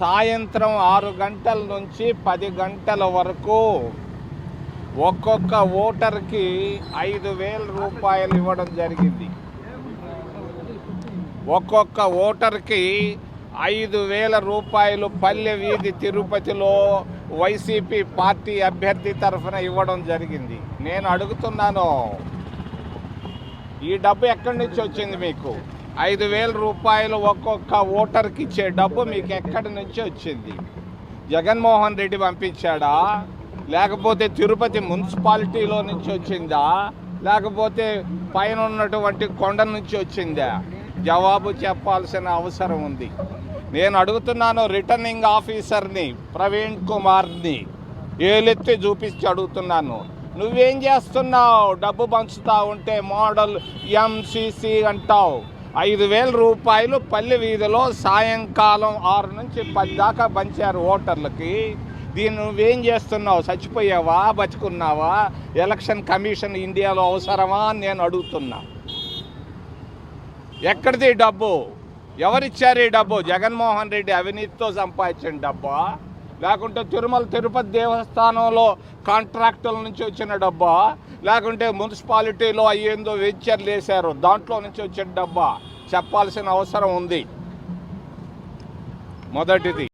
సాయంత్రం ఆరు గంటల నుంచి పది గంటల వరకు ఒక్కొక్క ఓటర్కి ఐదు వేల రూపాయలు ఇవ్వడం జరిగింది. ఒక్కొక్క ఓటర్కి ఐదు వేల రూపాయలు పల్లె వీధి తిరుపతిలో వైసీపీ పార్టీ అభ్యర్థి తరఫున ఇవ్వడం జరిగింది. నేను అడుగుతున్నాను ఈ డబ్బు ఎక్కడి నుంచి వచ్చింది మీకు? ఐదు వేల రూపాయలు ఒక్కొక్క ఓటర్కి ఇచ్చే డబ్బు మీకు ఎక్కడి నుంచి వచ్చింది. జగన్మోహన్ రెడ్డి పంపించాడా? లేకపోతే తిరుపతి మున్సిపాలిటీలో నుంచి వచ్చిందా? లేకపోతే పైన ఉన్నటువంటి కొండ నుంచి వచ్చిందా? జవాబు చెప్పాల్సిన అవసరం ఉంది. నేను అడుగుతున్నాను రిటర్నింగ్ ఆఫీసర్ని ప్రవీణ్ కుమార్ని. ఏలెత్తి చూపించి అడుగుతున్నాను. నువ్వేం చేస్తున్నావు? డబ్బు పంచుతా ఉంటే మోడల్ ఎంసీసీ అంటావు. ఐదు వేల రూపాయలు పల్లె వీధిలో సాయంకాలం ఆరు నుంచి పది దాకా పంచారు ఓటర్లకి. దీన్ని నువ్వేం చేస్తున్నావు? చచ్చిపోయావా? బతుకున్నావా? ఎలక్షన్ కమిషన్ ఇండియాలో అవసరమా అని నేను అడుగుతున్నా. ఎక్కడిది ఈ డబ్బు? ఎవరిచ్చారు ఈ డబ్బు? జగన్మోహన్ రెడ్డి అవినీతితో సంపాదించిన డబ్బా? లేకుంటే తిరుమల తిరుపతి దేవస్థానంలో కాంట్రాక్టుల నుంచి వచ్చిన డబ్బా లేకుంటే మున్సిపాలిటీలో అయ్యేందో వెంచర్లు వేశారు దాంట్లో నుంచి వచ్చిన డబ్బా. చెప్పాల్సిన అవసరం ఉంది. మొదటిది.